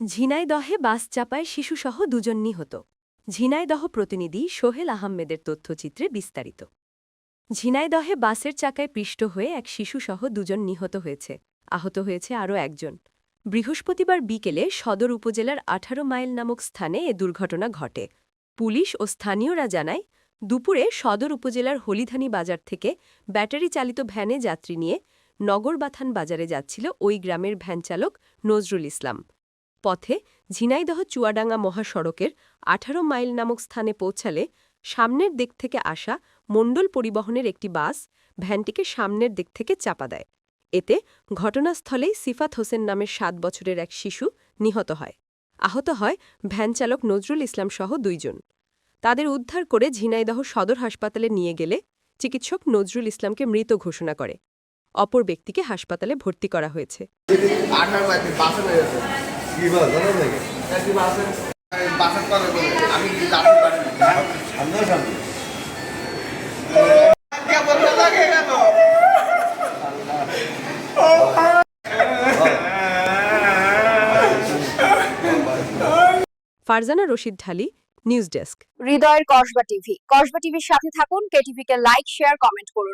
ঝিনাইদহে বাস চাপায় শিশুসহ দুজন নিহত। ঝিনাইদহ প্রতিনিধি সোহেল আহমেদের তথ্যচিত্রে বিস্তারিত। ঝিনাইদহে বাসের চাকায় পৃষ্ঠ হয়ে এক শিশুসহ দুজন নিহত হয়েছে। আহত হয়েছে আরও একজন। বৃহস্পতিবার বিকেলে সদর উপজেলার আঠারো মাইল নামক স্থানে এ দুর্ঘটনা ঘটে। পুলিশ ও স্থানীয়রা জানায়, দুপুরে সদর উপজেলার হলিধানি বাজার থেকে ব্যাটারি চালিত ভ্যানে যাত্রী নিয়ে নগরবাথান বাজারে যাচ্ছিল ওই গ্রামের ভ্যানচালক নজরুল ইসলাম। পথে ঝিনাইদহ চুয়াডাঙ্গা মহাসড়কের আঠারো মাইল নামক স্থানে পৌঁছালে সামনের দিক থেকে আসা মণ্ডল পরিবহনের একটি বাস ভ্যানটিকে সামনের দিক থেকে চাপা দেয়। এতে ঘটনাস্থলেই সিফাত হোসেন নামের সাত বছরের এক শিশু নিহত হয়। আহত হয় ভ্যানচালক নজরুল ইসলাম সহ দুইজন। তাদের উদ্ধার করে ঝিনাইদহ সদর হাসপাতালে নিয়ে গেলে চিকিৎসক নজরুল ইসলামকে মৃত ঘোষণা করে। অপর ব্যক্তিকে হাসপাতালে ভর্তি করা হয়েছে। হয়ে কি বল জানা নাকি? একটি বাসে বাসের করে বলে আমি যাতে পারি সামনে সামনে। কেমন লাগে কেন ফারজানা রশিদ ঢালি নিউজ ডেস্ক। হৃদয়ের কসবা টিভি। কসবা টিভির সাথে থাকুন কেটিভিকে লাইক শেয়ার কমেন্ট করুন।